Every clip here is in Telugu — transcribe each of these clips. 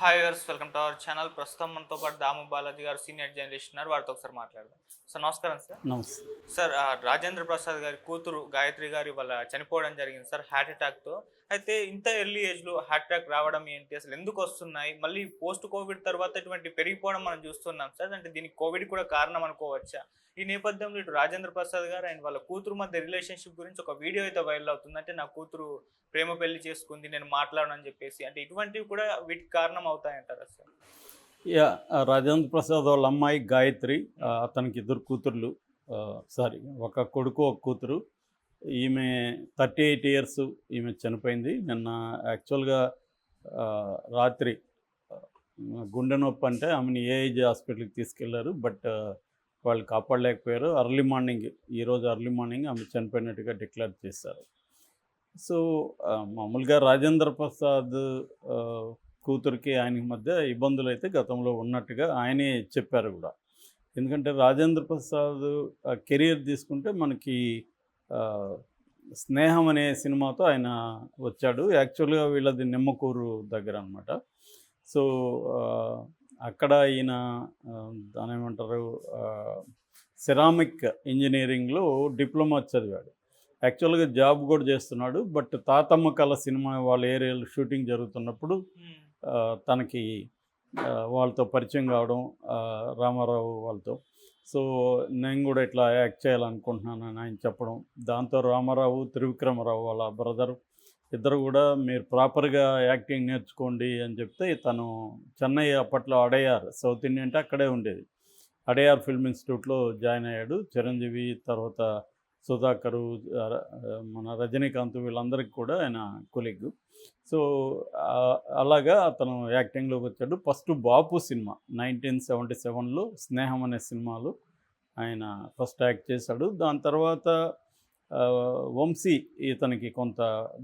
హాయ్ వర్స్ వెల్కమ్ టు అవర్ ఛానల్ ప్రస్తుతం మనతో పాటు దాము బాలాజీ గారు సీనియర్ జర్నలిస్ట్ ఉన్నారు. వారితో ఒకసారి మాట్లాడదాం. సార్ నమస్కారం సార్ నమస్తే. సార్ రాజేంద్ర ప్రసాద్ గారి కూతురు గాయత్రి గారి వాళ్ళ చనిపోవడం జరిగింది సార్ హార్ట్ అటాక్తో అయితే ఇంత ఎర్లీ ఏజ్లో హార్ట్ అటాక్ రావడం ఏంటి? అసలు ఎందుకు వస్తున్నాయి? మళ్ళీ పోస్ట్ కోవిడ్ తర్వాత ఇటువంటి పెరిగిపోవడం మనం చూస్తున్నాం సార్. అంటే దీనికి కోవిడ్ కూడా కారణం అనుకోవచ్చా? ఈ నేపథ్యంలో ఇటు రాజేంద్ర ప్రసాద్ గారు అండ్ వాళ్ళ కూతురు మధ్య రిలేషన్షిప్ గురించి ఒక వీడియో అయితే వైరల్ అవుతుంది. అంటే నా కూతురు ప్రేమ పెళ్ళి చేసుకుంది నేను మాట్లాడను అని చెప్పేసి. అంటే ఇటువంటివి కూడా వీటికి కారణం అవుతాయంటారా సార్? యా రాజేంద్ర ప్రసాద్ వాళ్ళ అమ్మాయి గాయత్రి అతనికి ఇద్దరు కూతుర్లు సారీ ఒక కొడుకు ఒక కూతురు. ఈమె థర్టీ ఎయిట్ ఇయర్స్ ఈమె చనిపోయింది. నిన్న యాక్చువల్గా రాత్రి గుండె నొప్పి అంటే ఆమెను ఏఐజీ హాస్పిటల్కి తీసుకెళ్ళారు. బట్ వాళ్ళు కాపాడలేకపోయారు. అర్లీ మార్నింగ్ ఈరోజు అర్లీ మార్నింగ్ ఆమె చనిపోయినట్టుగా డిక్లేర్ చేశారు. సో మామూలుగా రాజేంద్ర ప్రసాద్ కూతురికి ఆయనకి మధ్య ఇబ్బందులు అయితే గతంలో ఉన్నట్టుగా ఆయనే చెప్పారు కూడా. ఎందుకంటే రాజేంద్ర ప్రసాద్ కెరియర్ తీసుకుంటే మనకి స్నేహం అనే సినిమాతో ఆయన వచ్చాడు. యాక్చువల్గా వీళ్ళది నిమ్మకూరు దగ్గర అనమాట సో అక్కడ ఈయన దాని ఏమంటారు సెరామిక్ ఇంజనీరింగ్లో డిప్లొమా చదివాడు. యాక్చువల్గా జాబ్ కూడా చేస్తున్నాడు. బట్ తాతమ్మ కళ సినిమా వాళ్ళ ఏరియాలో షూటింగ్ జరుగుతున్నప్పుడు తనకి వాళ్ళతో పరిచయం కావడం రామారావు వాళ్ళతో. సో నేను కూడా ఇట్లా యాక్ట్ చేయాలనుకుంటున్నాను అని ఆయన చెప్పడం. దాంతో రామారావు త్రివిక్రమరావు వాళ్ళ బ్రదర్ ఇద్దరు కూడా మీరు ప్రాపర్గా యాక్టింగ్ నేర్చుకోండి అని చెప్తే తను చెన్నై అప్పట్లో అడయార్ సౌత్ ఇండియా అంటే అక్కడే ఉండేది. అడయార్ ఫిల్మ్ ఇన్స్టిట్యూట్లో జాయిన్ అయ్యాడు. చిరంజీవి తర్వాత సుధాకరు మన రజనీకాంత్ వీళ్ళందరికీ కూడా ఆయన కొలిగ్. సో అలాగా అతను యాక్టింగ్లోకి వచ్చాడు. First Bapu cinema nineteen seventy సెవెన్లో స్నేహం అనే సినిమాలో ఆయన ఫస్ట్ యాక్ట్ చేశాడు. దాని తర్వాత వంశీ ఇతనికి కొంత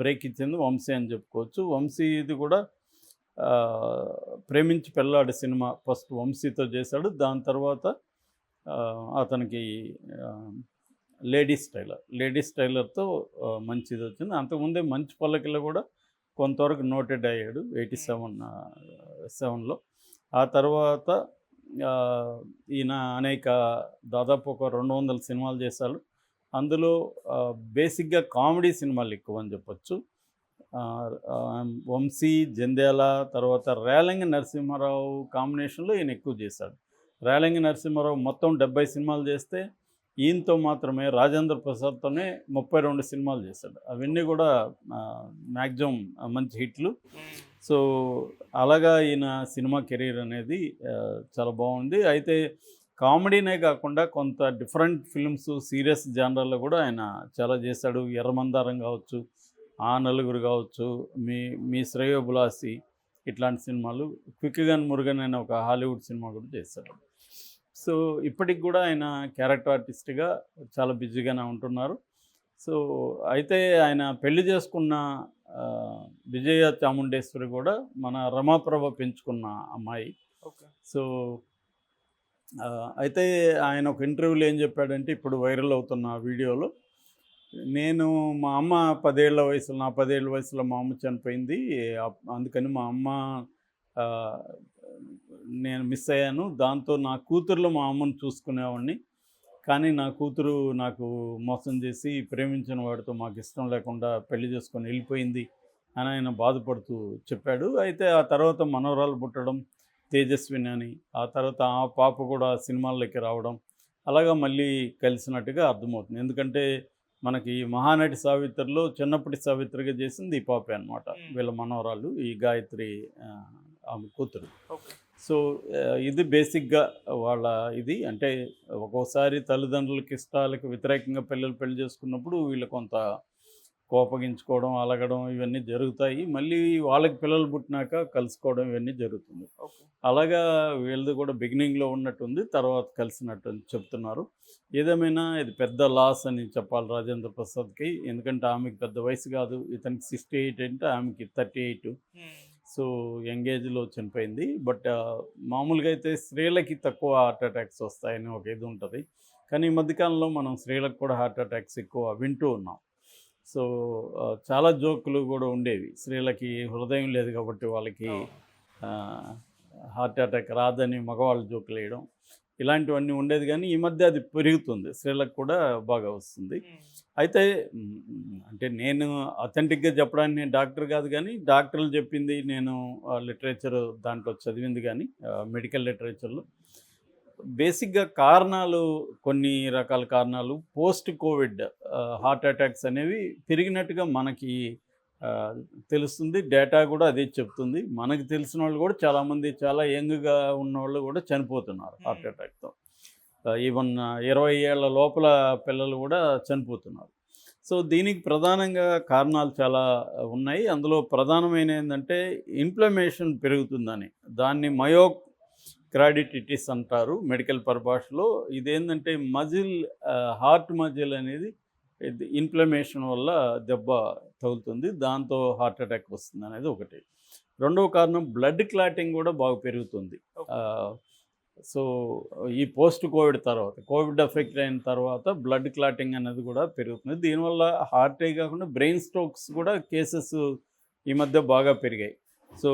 బ్రేక్ ఇచ్చింది. వంశీ అని చెప్పుకోవచ్చు. వంశీ ఇది కూడా ప్రేమించి పెళ్ళాడు సినిమా ఫస్ట్ వంశీతో చేశాడు. దాని తర్వాత అతనికి లేడీస్ టైలర్. లేడీస్ టైలర్తో మంచిది వచ్చింది. అంతకుముందే మంచి పల్లకిలో కూడా కొంతవరకు నోటెడ్ అయ్యాడు ఎయిటీ సెవెన్ సెవెన్లో. ఆ తర్వాత ఈయన అనేక దాదాపు ఒక రెండు వందల సినిమాలు చేశాడు. అందులో బేసిక్గా కామెడీ సినిమాలు ఎక్కువ అని చెప్పొచ్చు. వంశీ జంధ్యాల తర్వాత రేలంగి నరసింహారావు కాంబినేషన్లో ఈయన ఎక్కువ చేశాడు. రేలంగి నరసింహారావు మొత్తం డెబ్బై సినిమాలు చేస్తే ఈయనతో మాత్రమే రాజేంద్ర ప్రసాద్తోనే ముప్పై రెండు సినిమాలు చేశాడు. అవన్నీ కూడా మ్యాక్సిమం మంచి హిట్లు. సో అలాగా ఈయన సినిమా కెరీర్ అనేది చాలా బాగుంది. అయితే కామెడీనే కాకుండా కొంత డిఫరెంట్ ఫిల్మ్స్ సీరియస్ జానర్లో కూడా ఆయన చాలా చేశాడు. ఎర్రమందారం కావచ్చు ఆ నలుగురు కావచ్చు మీ మీ శ్రేయోబులాసి ఇట్లాంటి సినిమాలు. క్విక్గన్ మురుగన్ అనే ఒక హాలీవుడ్ సినిమా కూడా చేశాడు. సో ఇప్పటికి కూడా ఆయన క్యారెక్టర్ ఆర్టిస్ట్గా చాలా బిజీగానే ఉంటున్నారు. సో అయితే ఆయన పెళ్ళి చేసుకున్న విజయ చాముండేశ్వరి కూడా మన రమాప్రభ పెంచుకున్న అమ్మాయి. ఓకే. సో అయితే ఆయన ఒక ఇంటర్వ్యూలో ఏం చెప్పాడంటే ఇప్పుడు వైరల్ అవుతున్న వీడియోలో నేను మా అమ్మ పదేళ్ళ వయసులో నా పదేళ్ళ వయసులో మా అమ్మ చనిపోయింది. అందుకని మా అమ్మ నేను మిస్ అయ్యాను. దాంతో నా కూతుర్లో మా అమ్మను చూసుకునేవాడిని. కానీ నా కూతురు నాకు మోసం చేసి ప్రేమించిన వాడితో మాకు ఇష్టం లేకుండా పెళ్ళి చేసుకొని వెళ్ళిపోయింది అని ఆయన బాధపడుతూ చెప్పాడు. అయితే ఆ తర్వాత మనవరాలు పుట్టడం తేజస్విని అని ఆ తర్వాత ఆ పాప కూడా సినిమాల్లోకి రావడం అలాగా మళ్ళీ కలిసినట్టుగా అర్థమవుతుంది. ఎందుకంటే మనకి మహానటి సావిత్రిలో చిన్నప్పటి సావిత్రిగా చేసింది ఈ పాపే అనమాట. వీళ్ళ మనవరాలు ఈ గాయత్రి ఆమె కూతురు. సో ఇది బేసిక్గా వాళ్ళ ఇది. అంటే ఒక్కోసారి తల్లిదండ్రులకి ఇష్టాలకు వ్యతిరేకంగా పిల్లలు పెళ్ళి చేసుకున్నప్పుడు వీళ్ళు కొంత కోపగించుకోవడం అలగడం ఇవన్నీ జరుగుతాయి. మళ్ళీ వాళ్ళకి పిల్లలు పుట్టినాక కలుసుకోవడం ఇవన్నీ జరుగుతుంది. అలాగా వీళ్ళది కూడా బిగినింగ్లో ఉన్నట్టుంది. తర్వాత కలిసినట్టు చెప్తున్నారు. ఏదేమైనా ఇది పెద్ద లాస్ అని చెప్పాలి రాజేంద్ర ప్రసాద్కి. ఎందుకంటే ఆమెకి పెద్ద వయసు కాదు. ఇతనికి సిక్స్టీ ఎయిట్ అంటే ఆమెకి థర్టీ ఎయిట్. సో యంగేజ్లో చనిపోయింది. బట్ మామూలుగా అయితే స్త్రీలకి తక్కువ హార్ట్ అటాక్స్ వస్తాయని ఒక ఇది ఉంటుంది. కానీ ఈ మధ్యకాలంలో మనం స్త్రీలకు కూడా హార్ట్ అటాక్స్ ఎక్కువ వింటూ ఉన్నాం. సో చాలా జోకులు కూడా ఉండేవి. స్త్రీలకి హృదయం లేదు కాబట్టి వాళ్ళకి హార్ట్ అటాక్ రాదని మగవాళ్ళు జోకులు వేయడం ఇలాంటివన్నీ ఉండేది. కానీ ఈ మధ్య అది పెరుగుతుంది. స్త్రీలకు కూడా బాగా వస్తుంది. అయితే అంటే నేను అథెంటిక్గా చెప్పడానికి నేను డాక్టర్ కాదు కానీ డాక్టర్లు చెప్పింది నేను లిటరేచర్ దాంట్లో చదివింది కానీ మెడికల్ లిటరేచర్లో. బేసిక్గా కారణాలు కొన్ని రకాల కారణాలు పోస్ట్ కోవిడ్ హార్ట్ అటాక్స్ అనేవి పెరిగినట్టుగా మనకి తెలుస్తుంది. డేటా కూడా అదే చెప్తుంది. మనకు తెలిసిన వాళ్ళు కూడా చాలామంది చాలా యంగ్గా ఉన్న వాళ్ళు కూడా చనిపోతున్నారు హార్ట్. అటాక్తో. ఈవెన్ ఇరవై ఏళ్ళ లోపల పిల్లలు కూడా చనిపోతున్నారు. సో దీనికి ప్రధానంగా కారణాలు చాలా ఉన్నాయి. అందులో ప్రధానమైన ఏంటంటే ఇన్ఫ్లమేషన్ పెరుగుతుందని. దాన్ని మయో క్రాడిటిటిస్ అంటారు మెడికల్ పరిభాషలో. ఇదేంటంటే మజిల్ హార్ట్ మజిల్ అనేది ఇన్ఫ్లమేషన్ వల్ల దెబ్బ తగులుతుంది. దాంతో హార్ట్ అటాక్ వస్తుంది అనేది ఒకటి. రెండవ కారణం బ్లడ్ క్లాటింగ్ కూడా బాగా పెరుగుతుంది. సో ఈ పోస్ట్ కోవిడ్ తర్వాత కోవిడ్ ఎఫెక్ట్ అయిన తర్వాత బ్లడ్ క్లాటింగ్ అనేది కూడా పెరుగుతుంది. దీనివల్ల హార్టే కాకుండా బ్రెయిన్ స్ట్రోక్స్ కూడా కేసెస్ ఈ మధ్య బాగా పెరిగాయి. సో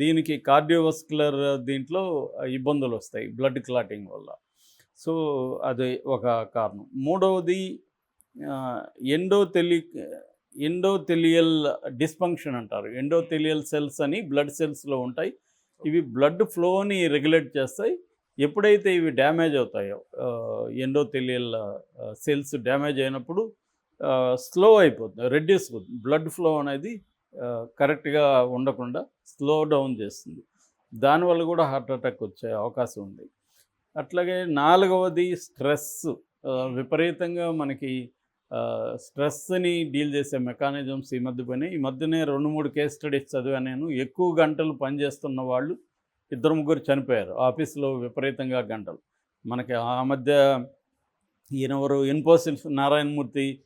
దీనికి కార్డియోవస్కులర్ దీంట్లో ఇబ్బందులు వస్తాయి బ్లడ్ క్లాటింగ్ వల్ల. సో అది ఒక కారణం. మూడవది ఎండోథెలి ఎండోథెలియల్ డిస్ఫంక్షన్ అంటారు. ఎండోథెలియల్ సెల్స్ అని బ్లడ్ సెల్స్లో ఉంటాయి. ఇవి బ్లడ్ ఫ్లోని రెగ్యులేట్ చేస్తాయి. ఎప్పుడైతే ఇవి డ్యామేజ్ అవుతాయో ఎండోథెలియల్ సెల్స్ డ్యామేజ్ అయినప్పుడు స్లో అయిపోతుంది రెడ్యూస్ బ్లడ్ ఫ్లో అనేది కరెక్ట్గా ఉండకుండా స్లో డౌన్ చేస్తుంది. దానివల్ల కూడా హార్ట్ అటాక్ వచ్చే అవకాశం ఉంది. అట్లాగే నాలుగవది స్ట్రెస్ విపరీతంగా మనకి స్ట్రెస్ని డీల్ చేసే మెకానిజమ్స్ ఈ మధ్య పోయినాయి ఈ మధ్యనే రెండు మూడు కేస్ స్టడీస్ చదివాను నేను. ఎక్కువ గంటలు పనిచేస్తున్న వాళ్ళు ఇద్దరు ముగ్గురు చనిపోయారు. ఆఫీస్లో విపరీతంగా గంటలు. మనకి ఆ మధ్య ఈయనవరు ఇన్ఫోసిస్ నారాయణమూర్తి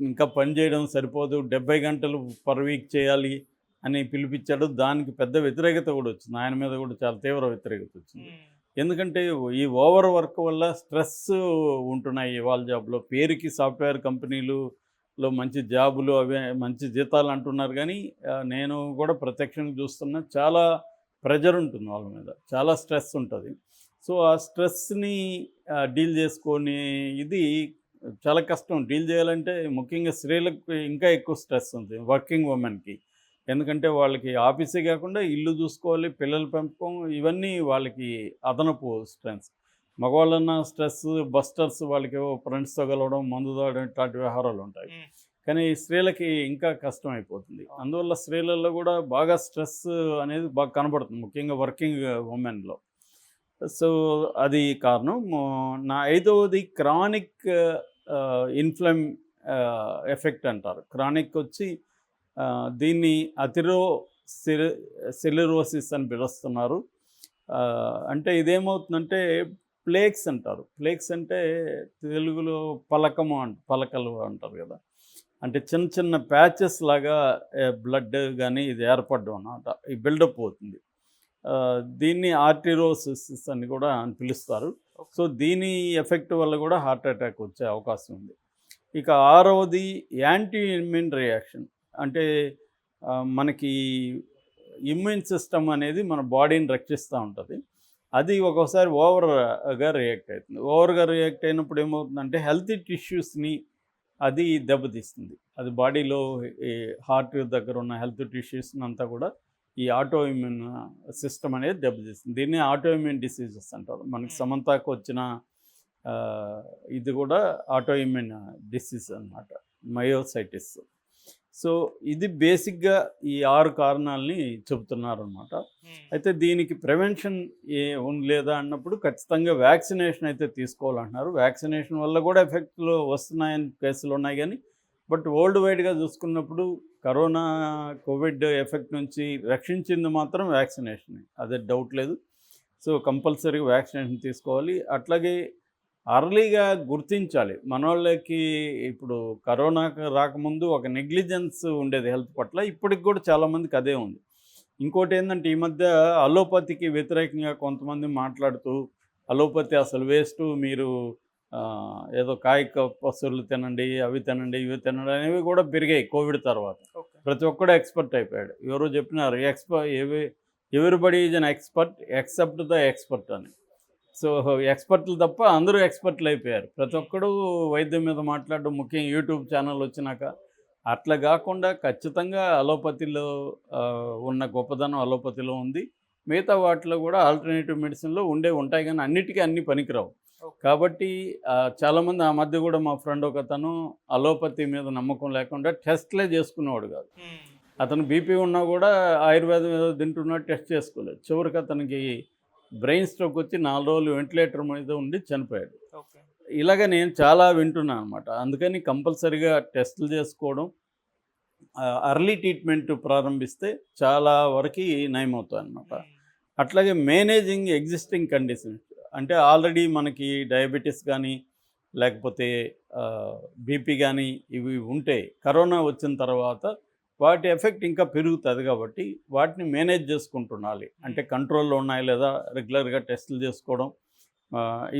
ఇంకా పని చేయడం సరిపోదు. డెబ్బై గంటలు పర్ వీక్ చేయాలి అని పిలిపించాడు. దానికి పెద్ద వ్యతిరేకత కూడా వచ్చింది. ఆయన మీద కూడా చాలా తీవ్ర వ్యతిరేకత వచ్చింది. ఎందుకంటే ఈ ఓవర్ వర్క్ వల్ల స్ట్రెస్ ఉంటున్నాయి వాళ్ళ జాబ్లో పేరుకి సాఫ్ట్వేర్ కంపెనీలులో మంచి జాబులు అవి మంచి జీతాలు అంటున్నారు కానీ నేను కూడా ప్రత్యక్షంగా చూస్తున్నా చాలా ప్రెజర్ ఉంటుంది వాళ్ళ మీద. చాలా స్ట్రెస్ ఉంటుంది. సో ఆ స్ట్రెస్ని డీల్ చేసుకొని ఇది చాలా కష్టం. డీల్ చేయాలంటే ముఖ్యంగా స్త్రీలకు ఇంకా ఎక్కువ స్ట్రెస్ ఉంది వర్కింగ్ ఉమెన్కి. ఎందుకంటే వాళ్ళకి ఆఫీసే కాకుండా ఇల్లు చూసుకోవాలి పిల్లల పెంపకం ఇవన్నీ వాళ్ళకి అదనపు స్ట్రెస్ మగవాళ్ళన్న స్ట్రెస్ బస్టర్స్ వాళ్ళకి ఏవో ఫ్రెండ్స్తో కలవడం మందు తాగడం ఇట్లాంటి వ్యవహారాలు ఉంటాయి. కానీ స్త్రీలకి ఇంకా కష్టం అయిపోతుంది అందువల్ల స్త్రీలలో కూడా బాగా స్ట్రెస్ అనేది బాగా కనబడుతుంది ముఖ్యంగా వర్కింగ్ ఉమెన్లో సో అది కారణం. నా ఐదవది క్రానిక్ ఇన్ఫ్లమ్ ఎఫెక్ట్ అంటారు. క్రానిక్ వచ్చి దీన్ని అతిరో సెల్ సెల్యురోసిస్ అని పిలుస్తున్నారు. అంటే ఇదేమవుతుందంటే ప్లేక్స్ అంటారు. ప్లేక్స్ అంటే తెలుగులో పలకము అంట పలకలు అంటారు కదా. అంటే చిన్న చిన్న ప్యాచెస్ లాగా బ్లడ్ కానీ ఇది ఏర్పడడం అన్నమాట. ఈ బిల్డప్ అవుతుంది. దీన్ని ఆర్టిరోసిస్ అని కూడా అని పిలుస్తారు సో దీని ఎఫెక్ట్ వల్ల కూడా హార్ట్ అటాక్ వచ్చే అవకాశం ఉంది. ఇక ఆరవది యాంటీ ఇమ్యూన్ రియాక్షన్. అంటే మనకి ఇమ్యూన్ సిస్టమ్ అనేది మన బాడీని రక్షిస్తూ ఉంటుంది. అది ఒక్కోసారి ఓవర్గా రియాక్ట్ అవుతుంది. ఓవర్గా రియాక్ట్ అయినప్పుడు ఏమవుతుందంటే హెల్తీ టిష్యూస్ని అది దెబ్బతీస్తుంది. అది బాడీలో ఈ హార్ట్ దగ్గర ఉన్న హెల్త్ టిష్యూస్ని అంతా కూడా ఈ ఆటో ఇమ్యూన్ సిస్టమ్ అనేది దెబ్బతీస్తుంది. దీన్ని ఆటో ఇమ్యూన్ డిసీజెస్ అంటారు. మనకి సమంతాకు వచ్చిన ఇది కూడా ఆటో ఇమ్యూన్ డిసీజ్ అనమాట మయోసైటిస్. సో ఇది బేసిక్గా ఈ ఆరు కారణాలని చెబుతున్నారు అనమాట అయితే దీనికి ప్రివెన్షన్ ఏ లేదా అన్నప్పుడు ఖచ్చితంగా వ్యాక్సినేషన్ అయితే తీసుకోవాలంటున్నారు. వ్యాక్సినేషన్ వల్ల కూడా ఎఫెక్ట్లు వస్తున్నాయని కేసులు ఉన్నాయి కానీ బట్ వరల్డ్ వైడ్గా చూసుకున్నప్పుడు కరోనా కోవిడ్ ఎఫెక్ట్ నుంచి రక్షించింది మాత్రం వ్యాక్సినేషన్. అదే డౌట్ లేదు. సో కంపల్సరీగా వ్యాక్సినేషన్ తీసుకోవాలి. అట్లాగే అర్లీగా గుర్తించాలి. మనోళ్ళకి ఇప్పుడు కరోనాకు రాకముందు ఒక నెగ్లిజెన్స్ ఉండేది హెల్త్ పట్ల. ఇప్పటికి కూడా చాలామందికి అదే ఉంది. ఇంకోటి ఏంటంటే ఈ మధ్య అలోపతికి వ్యతిరేకంగా కొంతమంది మాట్లాడుతూ అలోపతి అసలు వేస్ట్ మీరు ఏదో కాయక పసులు తినండి అవి తినండి ఇవి తినండి అనేవి కూడా పెరిగాయి కోవిడ్ తర్వాత. ప్రతి ఒక్కడు ఎక్స్పర్ట్ అయిపోయాడు. ఎవరో చెప్పినారు ఎక్స్ప ఏవి everybody is an expert except the expert అని. సో ఎక్స్పర్ట్లు తప్ప అందరూ ఎక్స్పర్ట్లు అయిపోయారు. ప్రతి ఒక్కడు వైద్యం మీద మాట్లాడడం ముఖ్యంగా యూట్యూబ్ ఛానల్ వచ్చినాక అట్లా కాకుండా ఖచ్చితంగా అలోపతిలో ఉన్న గొప్పదనం అలోపతిలో ఉంది. మిగతా వాటిలో కూడా ఆల్టర్నేటివ్ మెడిసిన్లో ఉండే ఉంటాయి కానీ అన్నిటికీ అన్ని పనికిరావు. కాబట్టి చాలామంది ఆ మధ్య కూడా మా ఫ్రెండ్ ఒక అతను అలోపతి మీద నమ్మకం లేకుండా టెస్ట్లే చేసుకునేవాడు కాదు. అతను బీపీ ఉన్నా కూడా ఆయుర్వేదం ఏదో తింటున్నాడు టెస్ట్ చేసుకోలేదు. చివరికి అతనికి బ్రెయిన్ స్ట్రోక్ వచ్చి నాలుగు రోజులు వెంటిలేటర్ మీద ఉండి చనిపోయాడు. ఇలాగ నేను చాలా వింటున్నాను అనమాట అందుకని కంపల్సరిగా టెస్టులు చేసుకోవడం అర్లీ ట్రీట్మెంట్ ప్రారంభిస్తే చాలా వరకు నయమవుతాయి అనమాట ఉమ్, అట్లాగే మేనేజింగ్ ఎగ్జిస్టింగ్ కండిషన్స్ అంటే ఆల్రెడీ మనకి డయాబెటీస్ కానీ లేకపోతే బీపీ కానీ ఇవి ఉంటే కరోనా వచ్చిన తర్వాత వాటి ఎఫెక్ట్ ఇంకా పెరుగుతుంది కాబట్టి వాటిని మేనేజ్ చేసుకుంటుండాలి. అంటే కంట్రోల్లో ఉన్నాయా లేదా రెగ్యులర్గా టెస్టులు చేసుకోవడం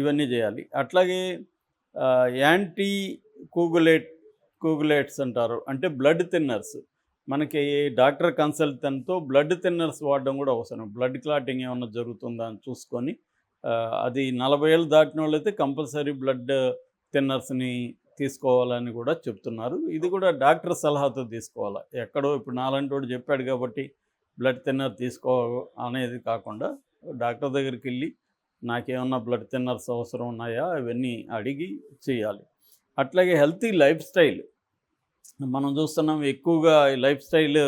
ఇవన్నీ చేయాలి. అట్లాగే యాంటీ కూగులేట్ కూగులేట్స్ అంటారు. అంటే బ్లడ్ థిన్నర్స్. మనకి డాక్టర్ కన్సల్టెంట్తో బ్లడ్ థిన్నర్స్ వాడడం కూడా అవసరం. బ్లడ్ క్లాటింగ్ ఏమన్నా జరుగుతుందా అని చూసుకొని అది నలభై ఏళ్ళు దాటిన వాళ్ళైతే కంపల్సరీ బ్లడ్ థిన్నర్స్ని తీసుకోవాలని కూడా చెప్తున్నారు. ఇది కూడా డాక్టర్ సలహాతో తీసుకోవాలి? ఎక్కడో ఇప్పుడు నాలంటోడు చెప్పాడు కాబట్టి బ్లడ్ థిన్నర్ తీసుకో అనేది కాకుండా డాక్టర్ దగ్గరికి వెళ్ళి నాకేమన్నా బ్లడ్ థిన్నర్స్ అవసరం ఉన్నాయా? ఇవన్నీ అడిగి చేయాలి. అట్లాగే హెల్తీ లైఫ్ స్టైల్. మనం చూస్తున్నాం ఎక్కువగా ఈ లైఫ్ స్టైల్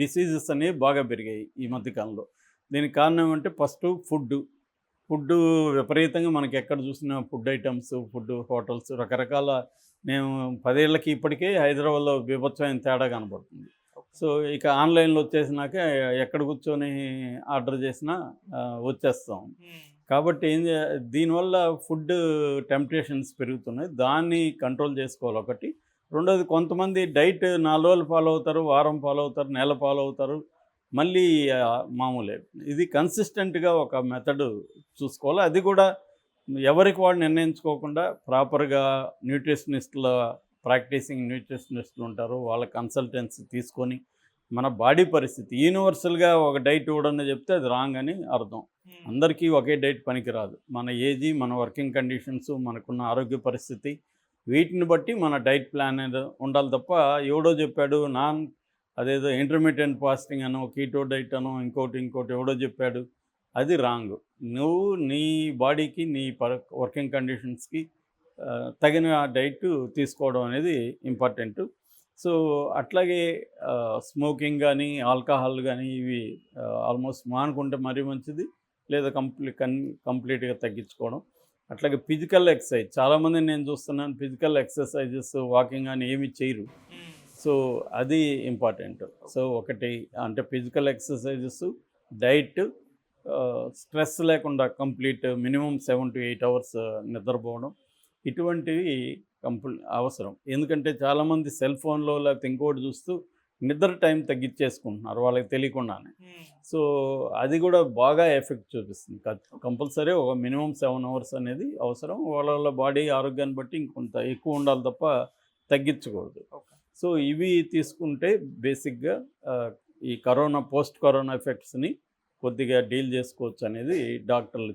డిసీజెస్ అనేవి బాగా పెరిగాయి ఈ మధ్యకాలంలో దీనికి కారణం ఏమంటే ఫస్ట్ ఫుడ్ ఫుడ్ విపరీతంగా మనకి ఎక్కడ చూసినా ఫుడ్ ఐటమ్స్ ఫుడ్ హోటల్స్ రకరకాల నేను పదేళ్ళకి ఇప్పటికే హైదరాబాద్లో బీభత్సమైన తేడా కనబడుతుంది. సో ఇక ఆన్లైన్లో వచ్చేసినాక ఎక్కడ కూర్చొని ఆర్డర్ చేసినా వచ్చేస్తాం. కాబట్టి ఏం చే దీనివల్ల ఫుడ్ టెంప్టేషన్స్ పెరుగుతున్నాయి. దాన్ని కంట్రోల్ చేసుకోవాలి ఒకటి. రెండోది కొంతమంది డైట్ నాలుగు రోజులు ఫాలో అవుతారు వారం ఫాలో అవుతారు నెల ఫాలో అవుతారు. మళ్ళీ మామూలే. ఇది కన్సిస్టెంట్గా ఒక మెథడ్ చూసుకోవాలి. అది కూడా ఎవరికి వాళ్ళు నిర్ణయించుకోకుండా ప్రాపర్గా న్యూట్రిషనిస్టుల ప్రాక్టీసింగ్ న్యూట్రిషనిస్టులు ఉంటారు. వాళ్ళ కన్సల్టెన్స్ తీసుకొని మన బాడీ పరిస్థితి యూనివర్సల్గా ఒక డైట్ ఇవ్వడని చెప్తే అది రాంగ్ అని అర్థం. అందరికీ ఒకే డైట్ పనికిరాదు. మన ఏజీ మన వర్కింగ్ కండిషన్స్ మనకున్న ఆరోగ్య పరిస్థితి వీటిని బట్టి మన డైట్ ప్లాన్ అనేది ఉండాలి తప్ప ఎవడో చెప్పాడు నాన్ అదేదో ఇంటర్మీడియట్ ఫాస్టింగ్ అనో కీటో డైట్ అనో ఇంకోటి ఇంకోటి ఎవడో చెప్పాడు. అది రాంగ్ నువ్వు నీ బాడీకి నీ పర్ వర్కింగ్ కండిషన్స్కి ఆ, తగిన డైట్ తీసుకోవడం అనేది ఇంపార్టెంట్ సో అట్లాగే స్మోకింగ్ కానీ ఆల్కహాల్ కానీ ఇవి ఆల్మోస్ట్ మానుకుంటే మరీ మంచిది. లేదా కంప్లీ కన్ కంప్లీట్గా తగ్గించుకోవడం. అట్లాగే ఫిజికల్ ఎక్సర్సైజ్ చాలామంది నేను చూస్తున్నాను ఫిజికల్ ఎక్సర్సైజెస్ వాకింగ్ అని ఏమి చేయరు. సో అది ఇంపార్టెంట్. సో ఒకటి అంటే ఫిజికల్ ఎక్సర్సైజెస్ డైట్ స్ట్రెస్ లేకుండా complete minimum seven to eight hours నిద్రపోవడం ఇటువంటివి కంప్లీ అవసరం. ఎందుకంటే చాలామంది సెల్ ఫోన్లో లేకపోతే ఇంకోటి చూస్తూ నిద్ర టైం తగ్గించేసుకుంటున్నారు వాళ్ళకి తెలియకుండానే. సో అది కూడా బాగా ఎఫెక్ట్ చూపిస్తుంది. కంపల్సరీ ఒక మినిమం సెవెన్ అవర్స్ అనేది అవసరం. వాళ్ళ బాడీ ఆరోగ్యాన్ని బట్టి ఇంకొంత ఎక్కువ ఉండాలి తప్ప తగ్గించకూడదు. సో ఇవి తీసుకుంటే బేసిక్గా ఈ కరోనా పోస్ట్ కరోనా ఎఫెక్ట్స్ని కొద్దిగా డీల్ చేసుకోవచ్చు అనేది డాక్టర్లు